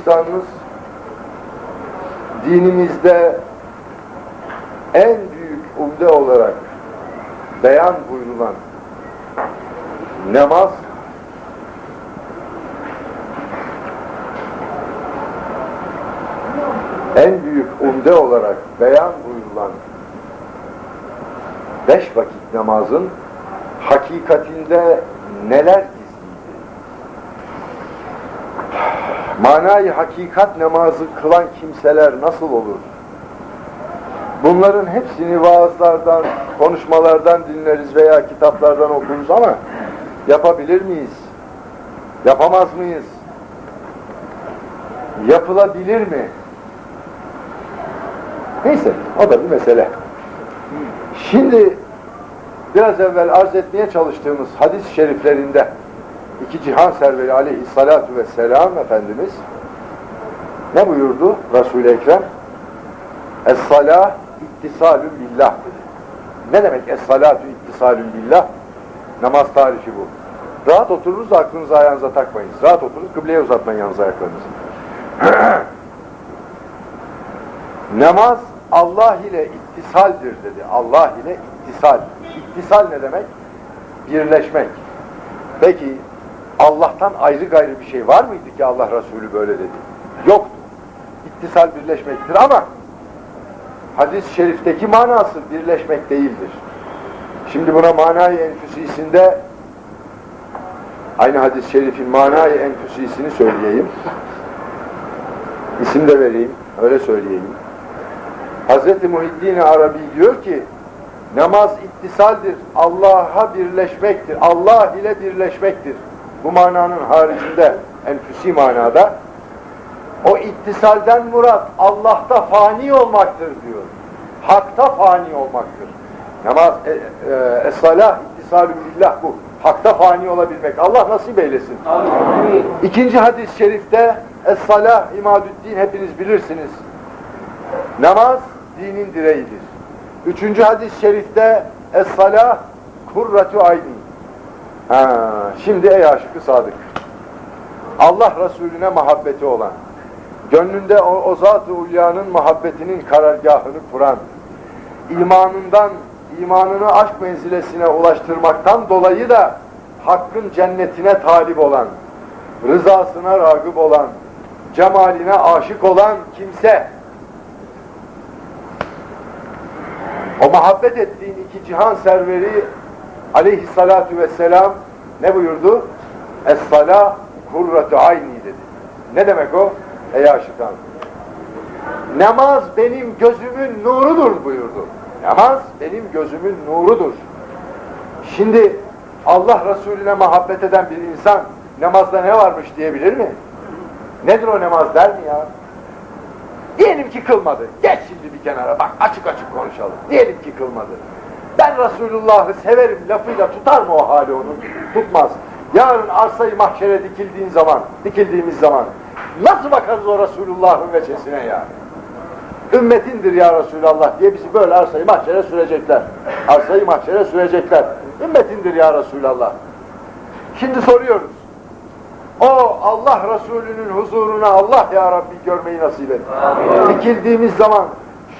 İslam'ımız dinimizde en büyük umde olarak beyan buyurulan namaz en büyük umde olarak beyan buyurulan beş vakit namazın hakikatinde neler Manayı hakikat namazı kılan kimseler nasıl olur? Bunların hepsini vaazlardan, konuşmalardan dinleriz veya kitaplardan okuruz ama yapabilir miyiz? Yapamaz mıyız? Yapılabilir mi? Neyse, o da bir mesele. Şimdi biraz evvel arz etmeye çalıştığımız hadis-i şeriflerinde iki cihan serveri aleyhissalatu vesselam Efendimiz ne buyurdu Resul-i Ekrem? Es-salah ittisalün billah dedi. Ne demek es-salatu ittisalün billah? Namaz tarifi bu. Rahat otururuz aklınızı ayağınıza takmayınız. Rahat otururuz, kıbleye uzatmayın yalnız ayaklarınızı. Namaz Allah ile ittisaldir dedi. Allah ile ittisal. İttisal ne demek? Birleşmek. Peki Allah'tan ayrı gayrı bir şey var mıydı ki Allah Resulü böyle dedi? Yoktu. İttisal birleşmektir ama hadis-i şerifteki manası birleşmek değildir. Şimdi buna manayı enfüsisinde aynı hadis-i şerifin manayı enfüsisini söyleyeyim. İsim de vereyim, öyle söyleyeyim. Hz. Muhiddin Arabi diyor ki namaz ittisaldir, Allah'a birleşmektir, Allah ile birleşmektir. Bu mananın haricinde, enfüsi manada o ittisalden murat Allah'ta fani olmaktır diyor. Hakta fani olmaktır. Namaz, e, e, es-salah ittisalü billah bu. Hakta fani olabilmek. Allah nasip eylesin. Amin. İkinci hadis-i şerifte Es-salah imadüddin hepiniz bilirsiniz. Namaz dinin direğidir. Üçüncü hadis-i şerifte Es-salah kurratu ayni. Ha, şimdi ey aşıkı sadık. Allah Resulüne muhabbeti olan, gönlünde o, o zat-ı ulyanın muhabbetinin karargahını kuran, imanından, imanını aşk menzilesine ulaştırmaktan dolayı da hakkın cennetine talip olan, rızasına ragıp olan, cemaline aşık olan kimse, o muhabbet ettiğin iki cihan serveri aleyhissalatu vesselam ne buyurdu? Es-salah kurratu ayni dedi. Ne demek o? Ey aşıkan. Namaz benim gözümün nurudur buyurdu. Namaz benim gözümün nurudur. Şimdi Allah Resulüne muhabbet eden bir insan namazda ne varmış diyebilir mi? Nedir o namaz der mi ya? Diyelim ki kılmadı. Geç şimdi bir kenara bak açık açık konuşalım. Diyelim ki kılmadı. Ben Resulullah'ı severim lafıyla tutar mı o hali onu? Tutmaz. Yarın arsayı mahşere dikildiğin zaman, dikildiğimiz zaman nasıl bakarız o Resulullah'ın veçesine ya? Ümmetindir ya Resulallah diye bizi böyle arsayı mahşere sürecekler. Arsayı mahşere sürecekler. Ümmetindir ya Resulallah. Şimdi soruyoruz. O Allah Resulü'nün huzuruna Allah ya Rabbi görmeyi nasip et. Dikildiğimiz zaman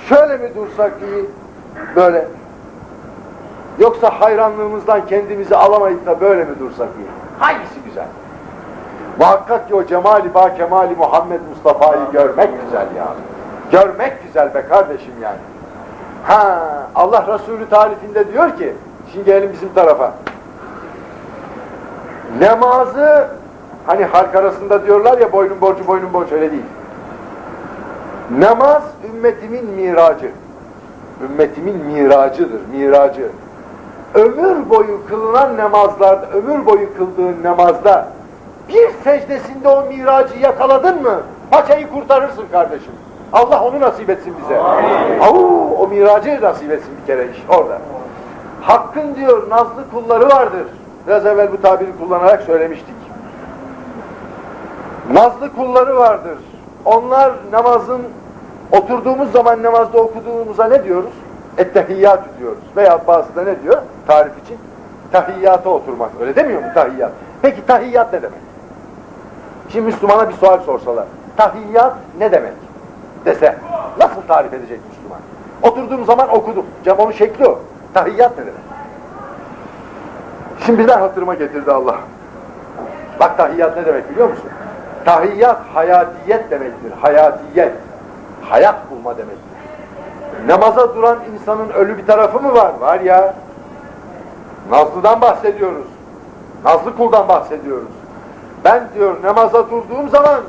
şöyle mi dursak iyi, böyle. Yoksa hayranlığımızdan kendimizi alamayıp da böyle mi dursak iyi? Hangisi güzel? Muhakkak ki o cemali ba kemali Muhammed Mustafa'yı görmek güzel ya. Görmek güzel be kardeşim yani. Ha Allah Resulü tarifinde diyor ki, şimdi gelin bizim tarafa. Namazı hani halk arasında diyorlar ya boynun borcu boynun borcu öyle değil. Namaz ümmetimin miracı. Ümmetimin miracıdır, miracı. Ömür boyu kılınan namazlarda, ömür boyu kıldığın namazda bir secdesinde o miracı yakaladın mı paçayı kurtarırsın kardeşim. Allah onu nasip etsin bize. Au, o miracı nasip etsin bir kere iş orada. Hakkın diyor nazlı kulları vardır. Biraz evvel bu tabiri kullanarak söylemiştik. Nazlı kulları vardır. Onlar namazın oturduğumuz zaman namazda okuduğumuza ne diyoruz? Ettehiyyatü diyoruz. Veya bazı da ne diyor? Tarif için. Tahiyyata oturmak. Öyle demiyor mu tahiyyat? Peki tahiyyat ne demek? Şimdi Müslümana bir sual sorsalar. tahiyyat ne demek dese nasıl tarif edecek Müslüman? Oturduğum zaman okudum. Cem onun şekli o. Tahiyyat ne demek? Şimdi birden hatırıma getirdi Allah. Bak tahiyyat ne demek biliyor musun? Tahiyyat hayatiyet demektir. Hayatiyet. Hayat bulma demektir. Namaza duran insanın ölü bir tarafı mı var? Var ya. Nazlı'dan bahsediyoruz. Nazlı kuldan bahsediyoruz. Ben diyor namaza durduğum zaman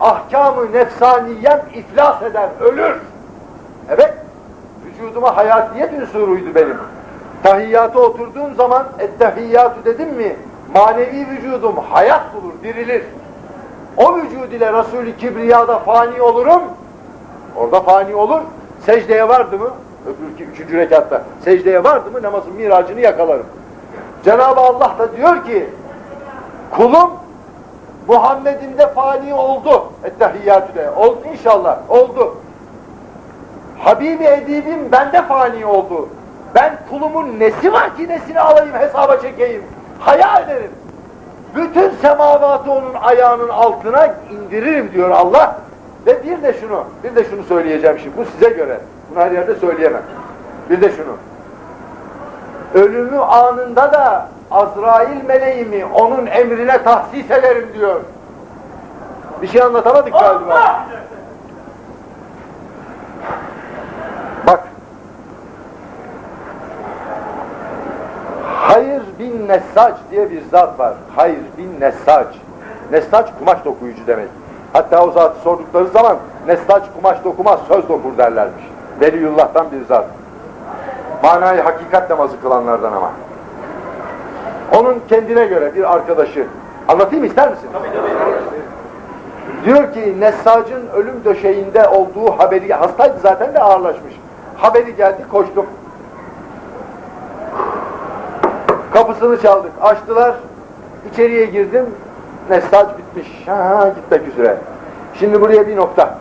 ahkamı nefsaniyem iflas eder, ölür. Evet, vücuduma hayatiyet unsuruydu benim. Tahiyyata oturduğum zaman ettehiyyatü dedim mi manevi vücudum hayat bulur, dirilir. O vücud ile Resul-i Kibriya'da fani olurum. Orada fani olur. Secdeye vardı mı? Öbür üçüncü rekatta. Secdeye vardı mı namazın miracını yakalarım. Cenab-ı Allah da diyor ki kulum Muhammed'imde fani oldu. Ettehiyyatüde. Oldu inşallah. Oldu. Habibi edibim bende fani oldu. Ben kulumun nesi var ki nesini alayım hesaba çekeyim. Haya ederim. Bütün semavatı onun ayağının altına indiririm diyor Allah. Ve bir de şunu, bir de şunu söyleyeceğim şimdi. Bu size göre. Bunu her yerde söyleyemem. Bir de şunu. Ölümü anında da Azrail meleğimi onun emrine tahsis ederim diyor. Bir şey anlatamadık galiba. Bak. Hayır bin Nessac diye bir zat var. Hayır bin Nessac. Nessac kumaş dokuyucu demek. Hatta o zatı sordukları zaman Nessac kumaş dokumaz söz dokur derlermiş. Veliyullah'tan bir zat. Manayı hakikat namazı kılanlardan ama. Onun kendine göre bir arkadaşı. Anlatayım ister misin? Diyor ki Nessac'ın ölüm döşeğinde olduğu haberi, hastaydı zaten de ağırlaşmış. Haberi geldi koştum. Kapısını çaldık, açtılar. İçeriye girdim. Nessac bitmiş. Ha, gitmek üzere. Şimdi buraya bir nokta.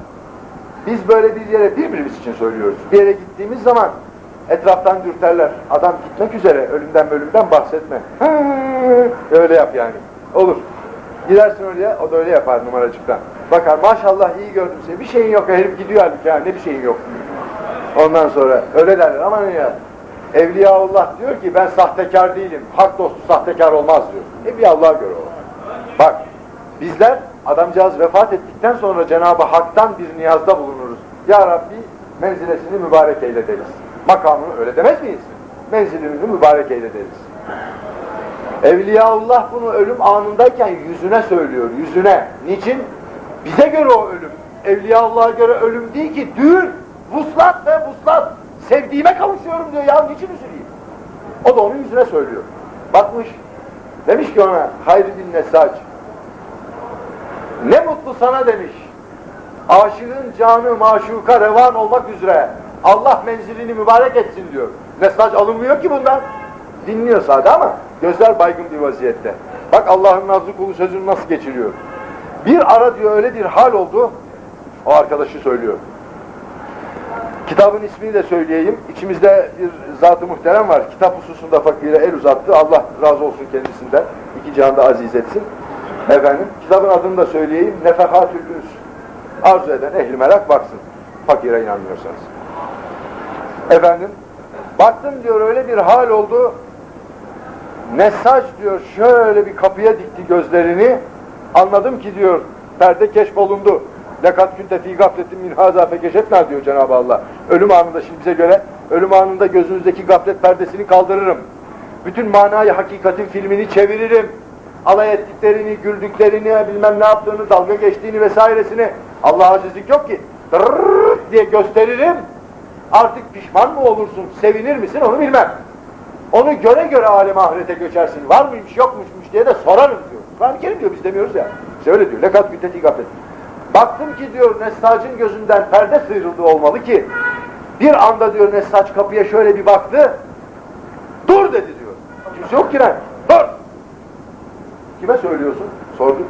Biz böyle bir yere birbirimiz için söylüyoruz. Bir yere gittiğimiz zaman etraftan dürterler. Adam gitmek üzere, ölümden ölümden bahsetme. Ha, öyle yap yani. Olur. Gidersin oraya, o da öyle yapar numaracıktan. Bakar maşallah iyi gördüm seni. Bir şeyin yok, herif gidiyor halbuki ha, ne bir şeyin yok. Ondan sonra öyle derler ama ne ya. Evliyaullah diyor ki ben sahtekar değilim. Hak dostu sahtekar olmaz diyor. Evliyaullah'a göre o. Bak bizler adamcağız vefat ettikten sonra Cenab-ı Hak'tan bir niyazda bulunuruz. Ya Rabbi menzilesini mübarek eyle deriz. Makamını öyle demez miyiz? Menzilimizi mübarek eyle deriz. Evliyaullah bunu ölüm anındayken yüzüne söylüyor, yüzüne. Niçin? Bize göre o ölüm. Evliyaullah'a göre ölüm değil ki, düğün, vuslat ve vuslat. Sevdiğime kavuşuyorum diyor, ya niçin üzüleyim? O da onun yüzüne söylüyor. Bakmış, demiş ki ona, Hayri bin Nesac, ne mutlu sana demiş. Aşığın canı maşuka revan olmak üzere Allah menzilini mübarek etsin diyor. Mesaj alınmıyor ki bundan. Dinliyor sadece ama gözler baygın bir vaziyette. Bak Allah'ın nazlı kulu sözünü nasıl geçiriyor. Bir ara diyor öyle bir hal oldu. O arkadaşı söylüyor. Kitabın ismini de söyleyeyim. İçimizde bir zat-ı muhterem var. Kitap hususunda fakire el uzattı. Allah razı olsun kendisinden. İki cihanda aziz etsin. Efendim, kitabın adını da söyleyeyim. Nefehatül Üns. Arzu eden ehli merak baksın. Fakire inanmıyorsanız. Efendim, baktım diyor öyle bir hal oldu. Mesaj diyor şöyle bir kapıya dikti gözlerini. Anladım ki diyor perde keşfolundu. Lekat künte fî gafletin min hâzâ fekeşetnâ diyor Cenab-ı Allah. Ölüm anında şimdi bize göre ölüm anında gözünüzdeki gaflet perdesini kaldırırım. Bütün manayı hakikatin filmini çeviririm. Alay ettiklerini, güldüklerini, bilmem ne yaptığını, dalga geçtiğini vesairesini Allah'a azizlik yok ki. Dırrrr diye gösteririm. Artık pişman mı olursun, sevinir misin onu bilmem. Onu göre göre alem ahirete göçersin. Var mıymış, yok muymuş diye de sorarım diyor. Kur'an-ı Kerim diyor, biz demiyoruz ya. İşte diyor. Lekat güddeti gaflet. Baktım ki diyor Nestac'ın gözünden perde sıyrıldı olmalı ki bir anda diyor Nestac kapıya şöyle bir baktı. Dur dedi diyor. Kimse yok ki lan. Dur. Kime söylüyorsun? Sorduk.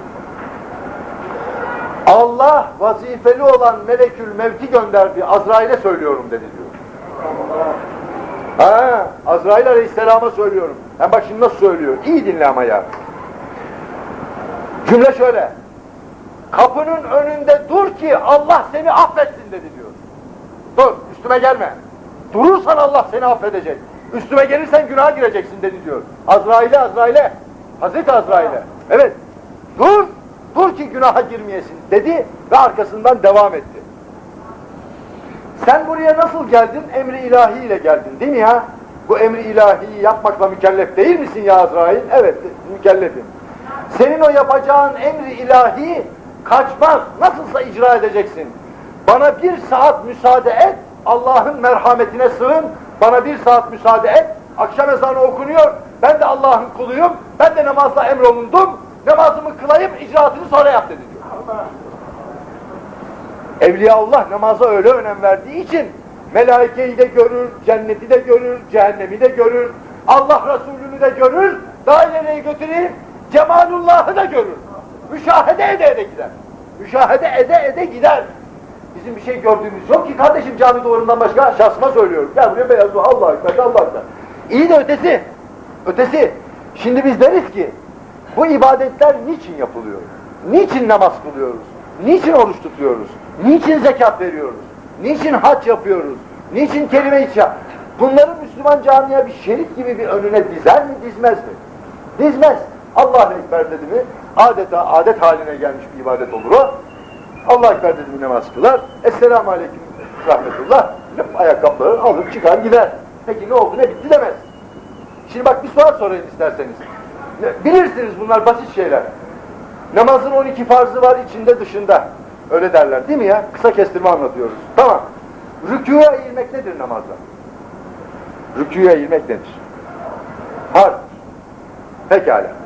Allah vazifeli olan melekül mevti gönderdi. Azrail'e söylüyorum dedi diyor. Ha, Azrail aleyhisselama söylüyorum. Hem bak şimdi nasıl söylüyor. İyi dinle ama ya. Cümle şöyle. Kapının önünde dur ki Allah seni affetsin dedi diyor. Dur üstüme gelme. Durursan Allah seni affedecek. Üstüme gelirsen günaha gireceksin dedi diyor. Azrail'e Azrail'e. Hazreti Azrail'e. Evet. Dur. Dur ki günaha girmeyesin dedi ve arkasından devam etti. Sen buraya nasıl geldin? Emri ilahi ile geldin değil mi ya? Bu emri ilahiyi yapmakla mükellef değil misin ya Azrail? Evet mükellefim. Senin o yapacağın emri ilahi kaçmaz. Nasılsa icra edeceksin. Bana bir saat müsaade et. Allah'ın merhametine sığın. Bana bir saat müsaade et. Akşam ezanı okunuyor. Ben de Allah'ın kuluyum. Ben de namazla emrolundum. Namazımı kılayım, icraatını sonra yap dedi diyor. Evliyaullah namaza öyle önem verdiği için melaikeyi de görür, cenneti de görür, cehennemi de görür, Allah Resulü'nü de görür, daha ileriye götüreyim, Cemalullah'ı da görür. Müşahede ede ede gider. Müşahede ede ede gider. Bizim bir şey gördüğümüz yok ki kardeşim cami duvarından başka şahsıma söylüyorum. Gel buraya beyaz duvar, Allah ekber, Allah ekber. İyi de ötesi, ötesi. Şimdi biz deriz ki, bu ibadetler niçin yapılıyor? Niçin namaz kılıyoruz? Niçin oruç tutuyoruz? Niçin zekat veriyoruz? Niçin hac yapıyoruz? Niçin kelime-i şah? Bunları Müslüman camiye bir şerit gibi bir önüne dizer mi, dizmez mi? Dizmez. Allah Ekber dedi mi, adeta adet haline gelmiş bir ibadet olur o. Allah mi namaz kılar. Esselamu Aleyküm Rahmetullah. Lüp ayakkabıları alıp çıkar gider. Peki ne oldu ne bitti demez. Şimdi bak bir soru sorayım isterseniz. Bilirsiniz bunlar basit şeyler. Namazın 12 farzı var içinde dışında. Öyle derler değil mi ya? Kısa kestirme anlatıyoruz. Tamam. Rükûya eğilmek nedir namazda? Rükûya eğilmek nedir? Farz. Pekala.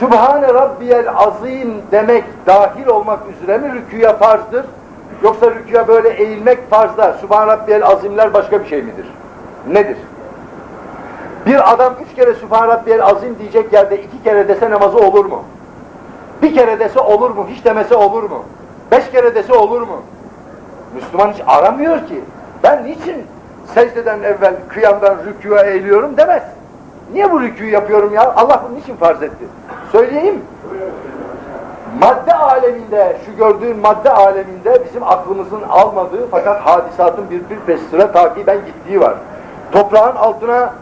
Sübhane Rabbiyel Azim demek dahil olmak üzere mi rükûya farzdır? Yoksa rükûya böyle eğilmek farzda, Sübhane Rabbiyel Azimler başka bir şey midir? Nedir? Bir adam üç kere Sübhane Rabbiyel Azim diyecek yerde iki kere dese namazı olur mu? Bir kere dese olur mu? Hiç demese olur mu? Beş kere dese olur mu? Müslüman hiç aramıyor ki. Ben niçin secdeden evvel kıyamdan rükûya eğiliyorum demez. Niye bu rükûyu yapıyorum ya? Allah bunu niçin farz etti? Söyleyeyim. Madde aleminde, şu gördüğün madde aleminde bizim aklımızın almadığı fakat hadisatın bir bir peş sıra takiben gittiği var. Toprağın altına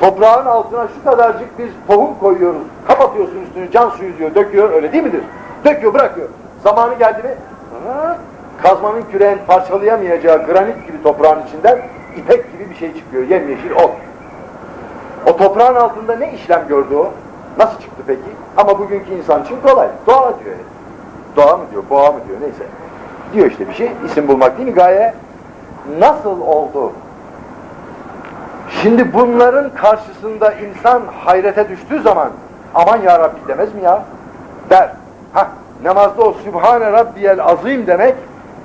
toprağın altına şu kadarcık bir tohum koyuyoruz. Kapatıyorsun üstünü, can suyu diyor, döküyor, öyle değil midir? Döküyor, bırakıyor. Zamanı geldi mi, kazmanın küreğin parçalayamayacağı granit gibi toprağın içinden ipek gibi bir şey çıkıyor, yemyeşil ot. O toprağın altında ne işlem gördü o? Nasıl çıktı peki? Ama bugünkü insan için kolay. Doğa diyor. Doğa mı diyor, boğa mı diyor, neyse. Diyor işte bir şey, isim bulmak değil mi gaye? Nasıl oldu? Şimdi bunların karşısında insan hayrete düştüğü zaman aman ya Rabbi demez mi ya? Der. Hah, namazda o Sübhane Rabbiyel Azim demek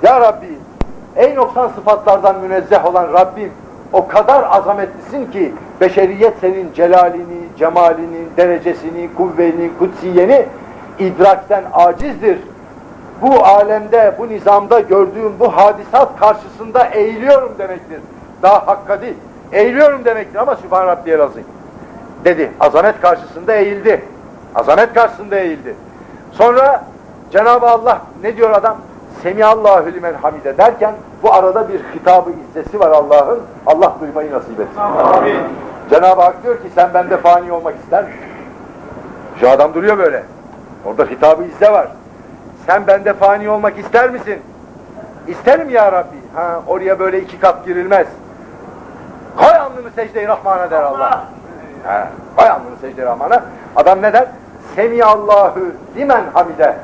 Ya Rabbi ey noksan sıfatlardan münezzeh olan Rabbim o kadar azametlisin ki beşeriyet senin celalini, cemalini, derecesini, kuvveni, kutsiyeni idrakten acizdir. Bu alemde, bu nizamda gördüğüm bu hadisat karşısında eğiliyorum demektir. Daha hakka değil. Eğiliyorum demektir ama Sübhan Rabbiyel Azim. Dedi. Azamet karşısında eğildi. Azamet karşısında eğildi. Sonra Cenab-ı Allah ne diyor adam? Semiyallahu limen hamide derken bu arada bir hitabı izzesi var Allah'ın. Allah duymayı nasip etsin. Amin. Cenab-ı Hak diyor ki sen bende fani olmak ister misin? Şu adam duruyor böyle. Orada hitabı izze var. Sen bende fani olmak ister misin? İsterim ya Rabbi. Ha, oraya böyle iki kat girilmez. Koy alnını secde-i Rahman'a der Allah. Ha, koy alnını secde-i Rahman'a. Adam ne der? Semiyallahu limen hamide.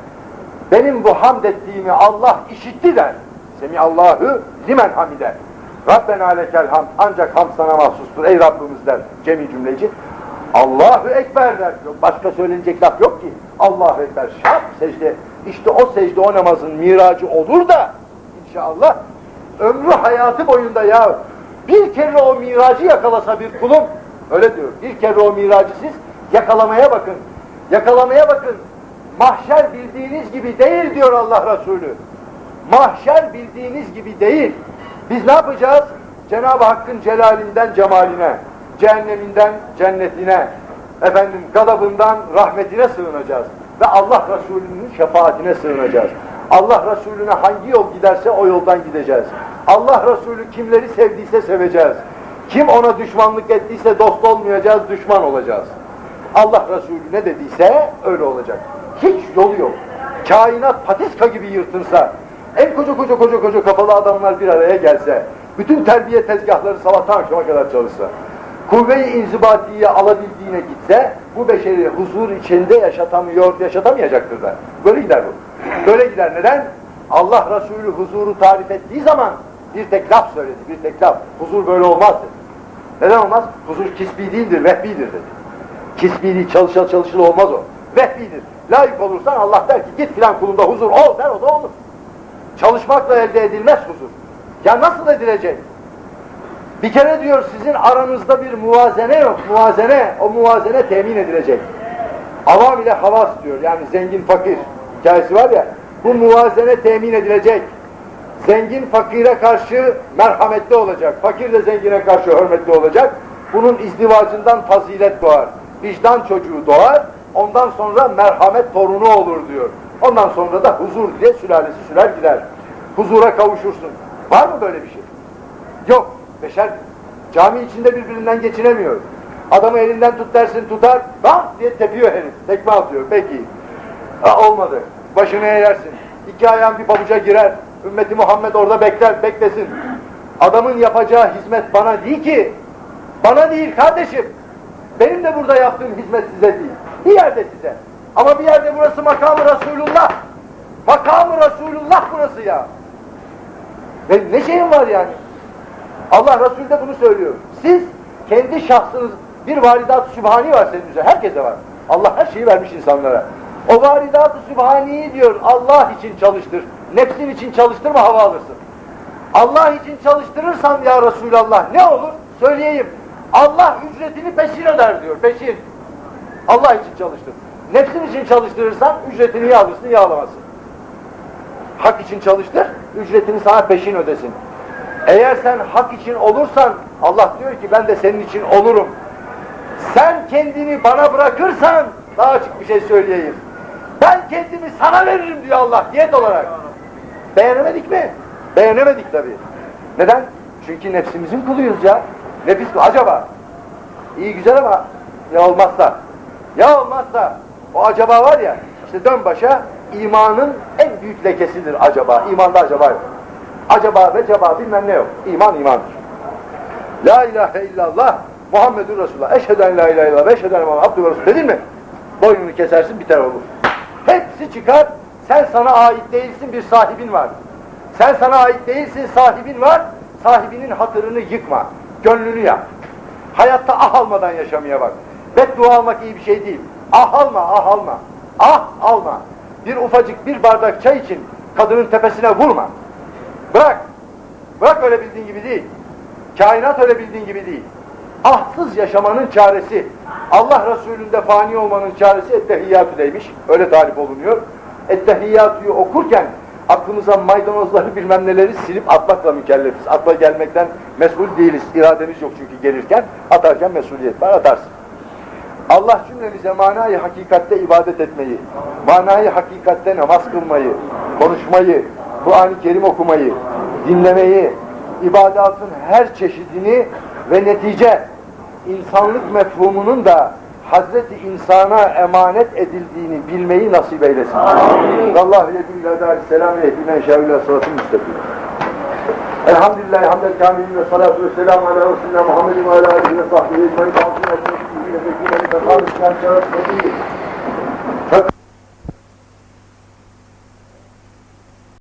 Benim bu hamd ettiğimi Allah işitti der. Semiyallahu limen hamide. Rabbena lekel hamd. Ancak hamd sana mahsustur ey Rabbimiz der cemi cümleci. Allahu Ekber der. Başka söylenecek laf yok ki. Allahu Ekber. Şart secde. İşte o secde o namazın miracı olur da inşallah ömrü hayatı boyunda ya bir kere o miracı yakalasa bir kulum öyle diyor. Bir kere o miracı siz yakalamaya bakın. Yakalamaya bakın. Mahşer bildiğiniz gibi değil diyor Allah Resulü. Mahşer bildiğiniz gibi değil. Biz ne yapacağız? Cenab-ı Hakk'ın celalinden cemaline, cehenneminden cennetine, efendim gadabından rahmetine sığınacağız. Ve Allah Resulü'nün şefaatine sığınacağız. Allah Resulüne hangi yol giderse o yoldan gideceğiz. Allah Resulü kimleri sevdiyse seveceğiz. Kim ona düşmanlık ettiyse dost olmayacağız, düşman olacağız. Allah Resulü ne dediyse öyle olacak. Hiç yolu yok. Kainat patiska gibi yırtınsa, en koca koca koca koca kafalı adamlar bir araya gelse, bütün terbiye tezgahları sabahtan akşama kadar çalışsa, kuvve-i inzibatiye alabildiğine gitse, bu beşeri huzur içinde yaşatamıyor, yaşatamayacaktır da. Böyle gider bu. Böyle gider. Neden? Allah Resulü huzuru tarif ettiği zaman bir tek laf söyledi, bir tek laf. Huzur böyle olmaz dedi. Neden olmaz? Huzur kisbi değildir, vehbidir dedi. Kisbi değil, çalışıl çalışıl olmaz o. Vehbidir. Layık olursan Allah der ki git filan kulunda huzur ol der o da olur. Çalışmakla elde edilmez huzur. Ya nasıl edilecek? Bir kere diyor sizin aranızda bir muvazene yok. Muvazene, o muvazene temin edilecek. Avam ile havas diyor. Yani zengin fakir hikayesi var ya. Bu muvazene temin edilecek. Zengin fakire karşı merhametli olacak. Fakir de zengine karşı hürmetli olacak. Bunun izdivacından fazilet doğar. Vicdan çocuğu doğar. Ondan sonra merhamet torunu olur diyor. Ondan sonra da huzur diye sülalesi sürer gider. Huzura kavuşursun. Var mı böyle bir şey? Yok. Beşer cami içinde birbirinden geçinemiyor. Adamı elinden tut dersin tutar, bam diye tepiyor herif. Tekme atıyor. Peki. Ha, olmadı. Başını eğersin. İki ayağın bir pabuca girer. Ümmeti Muhammed orada bekler, beklesin. Adamın yapacağı hizmet bana değil ki. Bana değil kardeşim. Benim de burada yaptığım hizmet size değil. Bir yerde size. Ama bir yerde burası makamı Resulullah. Makamı Resulullah burası ya. Ve ne şeyin var yani? Allah Resulü de bunu söylüyor. Siz kendi şahsınız bir varidat-ı sübhani var senin üzerinde. Herkese var. Allah her şeyi vermiş insanlara. O varidat-ı sübhaniyi diyor Allah için çalıştır. Nefsin için çalıştırma hava alırsın. Allah için çalıştırırsan ya Resulallah ne olur? Söyleyeyim. Allah ücretini peşin öder diyor. Peşin. Allah için çalıştır. Nefsin için çalıştırırsan ücretini ya alırsın ya alamazsın. Hak için çalıştır, ücretini sana peşin ödesin. Eğer sen hak için olursan, Allah diyor ki ben de senin için olurum. Sen kendini bana bırakırsan, daha açık bir şey söyleyeyim. Ben kendimi sana veririm diyor Allah diyet olarak. Beğenemedik mi? Beğenemedik tabii. Neden? Çünkü nefsimizin kuluyuz ya. Nefis. Acaba? İyi güzel ama ya olmazsa? Ya olmazsa? O acaba var ya, işte dön başa imanın en büyük lekesidir acaba. İmanda acaba yok. Acaba ve ceba bilmem ne yok. İman imandır. La ilahe illallah Muhammedur Resulullah. Eşhedü en la ilahe illallah ve eşhedü enne Muhammed abdühü ve Resulü dedin mi? Boynunu kesersin biter olur. Hepsi çıkar. Sen sana ait değilsin bir sahibin var. Sen sana ait değilsin sahibin var. Sahibinin hatırını yıkma. Gönlünü yap. Hayatta ah almadan yaşamaya bak. Beddua almak iyi bir şey değil. Ah alma, ah alma. Ah alma. Bir ufacık bir bardak çay için kadının tepesine vurma. Bırak. Bırak öyle bildiğin gibi değil. Kainat öyle bildiğin gibi değil. Ahsız yaşamanın çaresi, Allah Resulü'nde fani olmanın çaresi ettehiyyatüdeymiş. Öyle tarif olunuyor. Ettehiyyatü'yü okurken aklımıza maydanozları bilmem neleri silip atmakla mükellefiz. Akla gelmekten mesul değiliz. İrademiz yok çünkü gelirken atarken mesuliyet var atarsın. Allah cümlemize manayı hakikatte ibadet etmeyi, manayı hakikatte namaz kılmayı, konuşmayı, Kur'an-ı Kerim okumayı, dinlemeyi, ibadatın her çeşidini ve netice insanlık mefhumunun da Hazreti insana emanet edildiğini bilmeyi nasip eylesin. Allahu yedü ila dar selam ve ehdine şevle sıratı müstakim. Elhamdülillahi hamdel kamilin ve salatu ve selamu ala Resulina Muhammedin ve ala alihi ve sahbihi ecmaîn. Vertrauensmannschaft verdient.